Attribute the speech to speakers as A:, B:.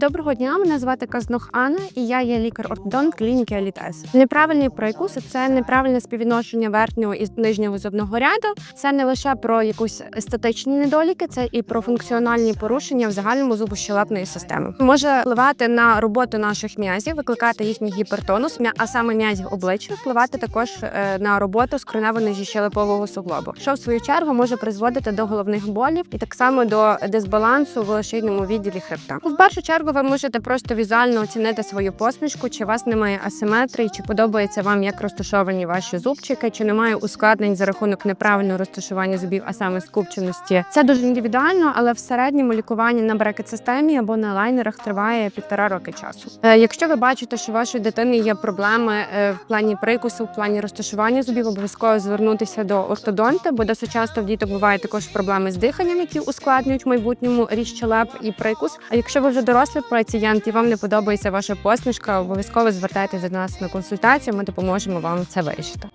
A: Доброго дня, мене звати Казнух Анна, і я є лікар-ортодонт клініки Елітес. Неправильний пройкус це неправильне співвідношення верхнього і нижнього зубного ряду. Це не лише про якусь естетичні недоліки, це і про функціональні порушення в загальному зубощелепної системи. Може впливати на роботу наших м'язів, викликати їхній гіпертонус, а саме м'язів обличчя, впливати також е, на роботу скронево-нижньощелепового суглобу, що в свою чергу може призводити до головних болів і так само до дисбалансу в шийному відділі хребта. В першу чергу ви можете просто візуально оцінити свою посмішку, чи у вас немає асиметрії, чи подобається вам як розташовані ваші зубчики, чи немає ускладнень за рахунок неправильного розташування зубів, а саме скупченості. Це дуже індивідуально, але в середньому лікування на брекет-системі або на лайнерах триває півтора роки часу. Е, Якщо ви бачите, що вашої дитини є проблеми е, в плані прикусу, в плані розташування зубів, обов'язково звернутися до ортодонта, бо досить часто в діток бувають також проблеми з диханням, які ускладнюють в майбутньому ріж щелеп і прикус. А якщо ви вже дорослий пацієнт і вам не подобається ваша посмішка, обов'язково звертайтеся до нас на консультацію. Ми допоможемо вам це вирішити.